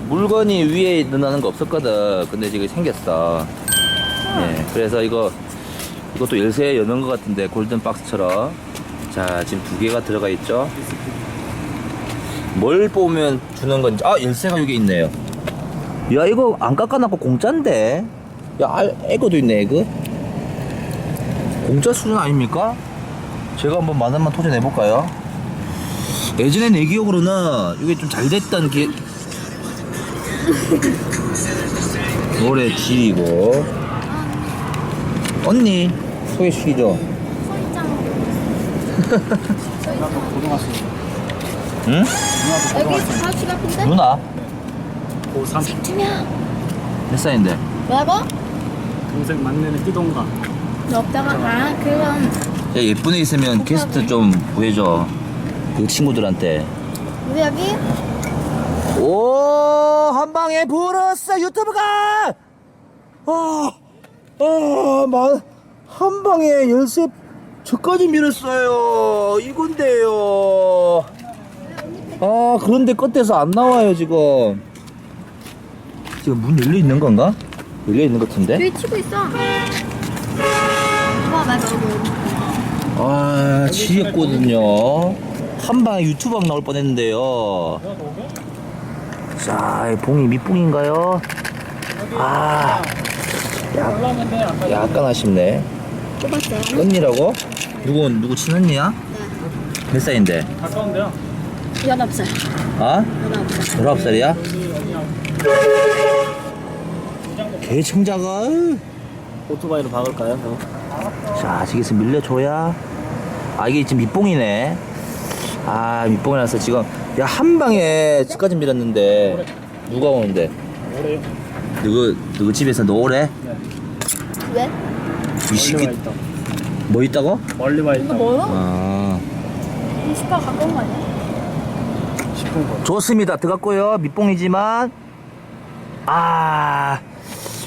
물건이 위에 넣는 거 없었거든. 근데 지금 생겼어. 예, 그래서 이거 이것도 열쇠 여는 것 같은데 골든 박스처럼. 자, 지금 두 개가 들어가 있죠. 뭘 뽑으면 주는 건지. 아, 열쇠가 여기 있네요. 야, 이거 안 깎아놨고 공짜인데. 야, 알, 에그도 있네, 에그. 공짜 수준 아닙니까? 제가 한번 만 원만 도전해볼까요? 예전에 내 기억으로는 이게 좀 잘 됐던 기 노래 지이고 언니 소개시키죠 고등학생. 응? 여기 사치 같은데? 누나 고3 투명. 몇 살인데? 뭐라고? 동생 만내는 뛰던가. 없다가 아 그럼 야 예쁜 애 있으면 게스트 좀 구해줘 그 친구들한테 우리 여기 오 한 방에 불었어 유튜브가! 아아 한방에 열쇠 저까지 밀었어요 이건데요. 아 그런데 끝에서 안 나와요 지금. 지금 문 열려 있는 건가? 열려 있는 것 같은데? 여기 치고 있어. 봐봐 나 여기. 아 지렸거든요. 한 방에 유튜브 나올 뻔 했는데요 자, 이 봉이 밑봉인가요? 아, 아까 약간 아쉽네. 뽑았어요. 언니라고? 누구, 누구 친언니야? 몇 살인데? 가까운데요. 열아홉 살. 아? 열아홉 살. 19살이야? 개 청자가. 오토바이로 박을까요? 자, 저기서 밀려줘야. 아, 이게 지금 밑봉이네. 아, 밑봉이라서 지금, 야, 한 방에 집까지 밀었는데, 누가 오는데? 오래요. 누구, 누구 집에서 노래? 왜? 이 멀리 와 있다. 뭐 있다고? 멀리 와 이거 있다. 뭐야? 아. 이 스파 가까운 거 아니야? 싶은 거. 좋습니다. 들어갔고요. 밑봉이지만 아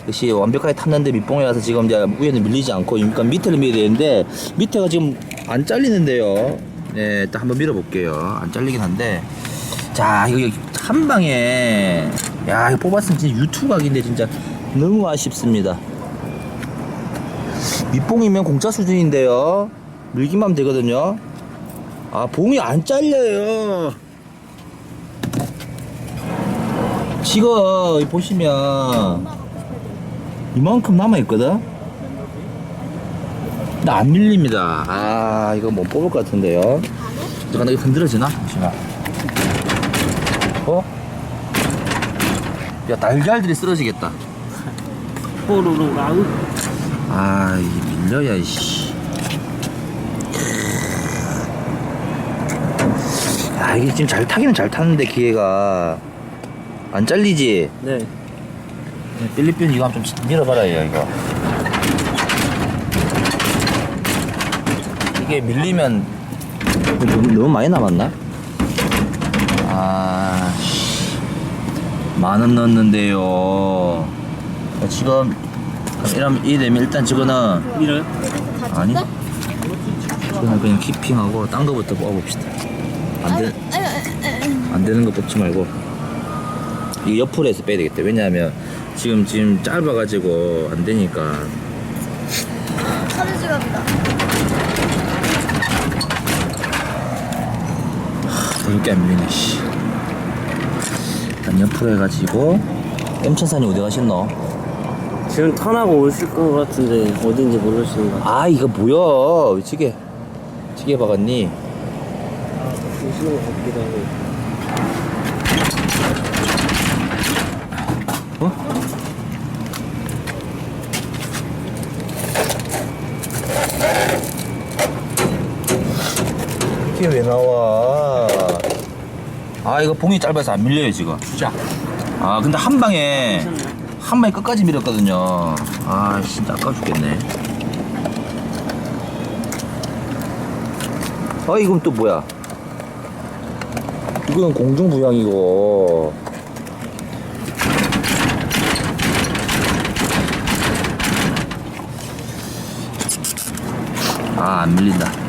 역시 완벽하게 탔는데 밑봉이라서 지금 이제 위에는 밀리지 않고 그러니까 밑에를 밀어야 되는데 밑에가 지금 안 잘리는데요. 네, 일단 한번 밀어볼게요. 안 잘리긴 한데 자 이거 한 방에 야 이거 뽑았으면 진짜 유튜브 각인데 진짜 너무 아쉽습니다. 밑봉이면 공짜 수준인데요. 밀기만 하면 되거든요. 아 봉이 안 잘려요. 지금 보시면 이만큼 남아있거든? 근데 안 밀립니다. 아, 이거 못 뽑을 것 같은데요. 잠깐, 이거 흔들어지나? 잠시만. 어? 야, 달걀들이 쓰러지겠다. 호루루 아우. 아, 이게 밀려야, 이씨. 아, 이게 지금 잘 타기는 잘 타는데, 기회가. 안 잘리지? 네. 필리핀 이거 한번 좀 밀어봐라 얘 이거 이게 밀리면 너무, 너무 많이 남았나? 아 만원 넣었는데요 지금 이러면 이 되면 일단 저거는 밀어요? 다 아니. 저거는 그냥 키핑하고 딴 거부터 뽑아봅시다 안, 되, 안 되는 거 뽑지 말고 이 옆으로 해서 빼야 되겠다 왜냐하면 지금 지금 짧아가지고 안 되니까 서류 지갑이다. 더럽게 안 밀리네 씨 일단 옆으로 해가지고 엠천산이 어디 가셨노? 지금 턴하고 오실 것 같은데 어딘지 모르시는 것 같아요. 아 이거 뭐야 왜 지게 지게 박았니? 오시는 것 같기도 하고. 어? 이게 왜 나와? 아 이거 봉이 짧아서 안 밀려요 지금. 자. 아 근데 한 방에 한 방에 끝까지 밀었거든요. 아 진짜 아까워 죽겠네. 아 이건 또 뭐야? 이거는 공중부양이고. 아, 안 밀린다.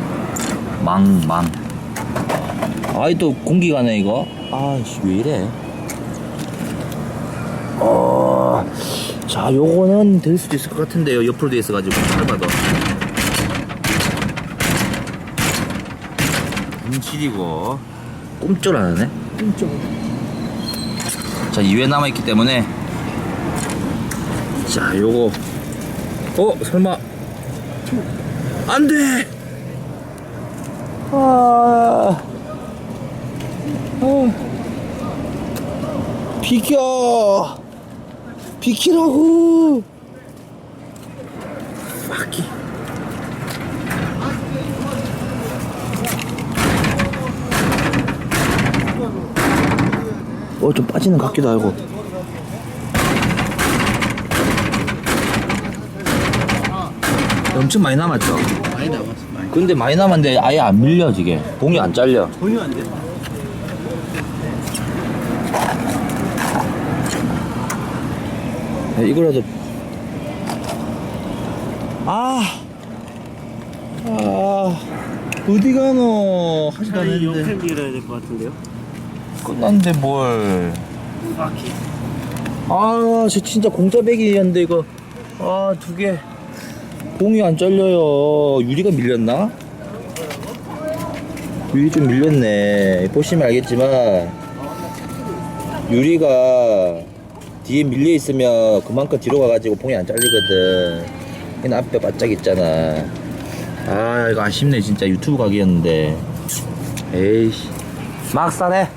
망, 망. 아이, 또 공기 가 네, 이거. 아, 씨, 왜 이래. 아 요거는 될 수도 있을 것 같은데요. 옆으로 돼 있어가지고. 짧아도. 음질이고. 꼼짝 안 하네. 좀자 2회 남아있기 때문에. 자 요거. 어 설마. 안 돼 아, 아 비켜. 비키라고. 바퀴 어좀 빠지는 것 같기도 하고. 엄청 많이 남았죠? 많이 남았어 근데 많이 남았는데 아예 안 밀려 지게. 봉이 안 잘려. 전혀 안 돼. 야, 이거라도. 아, 아 어디 가노? 하지도 아니 옆에 밀어야 될 것 같은데요? 끝났는데 뭘. 바퀴. 아, 저 진짜 공짜배기였는데 이거. 아 두 개 봉이 안 잘려요. 유리가 밀렸나? 유리 좀 밀렸네. 보시면 알겠지만 유리가 뒤에 밀려 있으면 그만큼 뒤로 가가지고 봉이 안 잘리거든. 얘는 앞에 바짝 있잖아. 아 이거 아쉽네 진짜 유튜브 각이었는데. 에이씨. 막사네.